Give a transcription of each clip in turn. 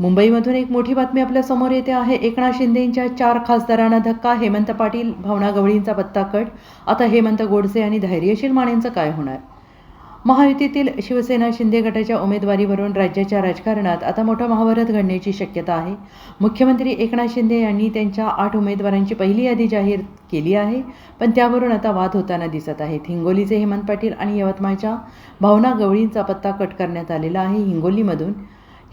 मुंबईमधून एक मोठी बातमी आपल्यासमोर येते आहे. एकनाथ शिंदेंच्या चार खासदारांना धक्का हेमंत पाटील भावना गवळींचा पत्ता कट. आता हेमंत गोडसे आणि धैर्यशील मानेंचं काय होणार? महायुतीतील शिवसेना शिंदे गटाच्या उमेदवारीवरून राज्याच्या राजकारणात आता मोठा महाभारत घडण्याची शक्यता आहे. मुख्यमंत्री एकनाथ शिंदे यांनी त्यांच्या आठ उमेदवारांची पहिली यादी जाहीर केली आहे पण त्यावरून आता वाद होताना दिसत आहेत. हिंगोलीचे हेमंत पाटील आणि यवतमाळच्या भावना गवळींचा पत्ता कट करण्यात आलेला आहे. हिंगोलीमधून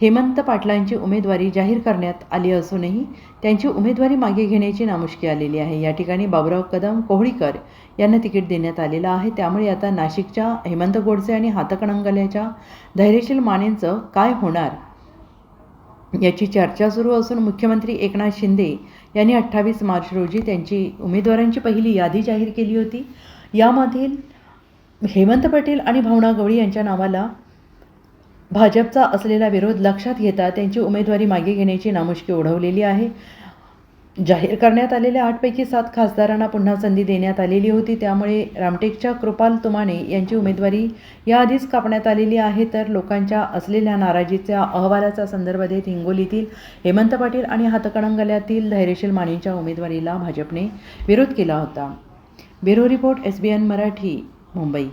हेमंत पाटलांची उमेदवारी जाहीर करण्यात आली असूनही त्यांची उमेदवारी मागे घेण्याची नामुष्की आलेली आहे. या ठिकाणी बाबुराव कदम कोहळीकर यांना तिकीट देण्यात आलेलं आहे. त्यामुळे आता नाशिकच्या हेमंत गोडसे आणि हातकणंगल्याच्या धैर्यशील मानेंचं काय होणार याची चर्चा सुरू असून मुख्यमंत्री एकनाथ शिंदे यांनी अठ्ठावीस मार्च रोजी त्यांची उमेदवारांची पहिली यादी जाहीर केली होती. यामधील हेमंत पाटील आणि भावना गवळी यांच्या नावाला भाजपचा असलेला विरोध लक्षात घेता त्यांची उमेदवारी मागे घेण्याची नामुष्की ओढवलेली आहे. जाहीर करण्यात आलेल्या आठपैकी सात खासदारांना पुन्हा संधी देण्यात आलेली होती. त्यामुळे रामटेकच्या कृपाल तुमाने यांची उमेदवारी याआधीच कापण्यात आलेली आहे. तर लोकांच्या असलेल्या नाराजीच्या अहवालाचा संदर्भ देत हिंगोलीतील हेमंत पाटील आणि हातकणंगल्यातील धैर्यशील मानेंच्या उमेदवारीला भाजपने विरोध केला होता. Bureau report S B N Marathi Mumbai.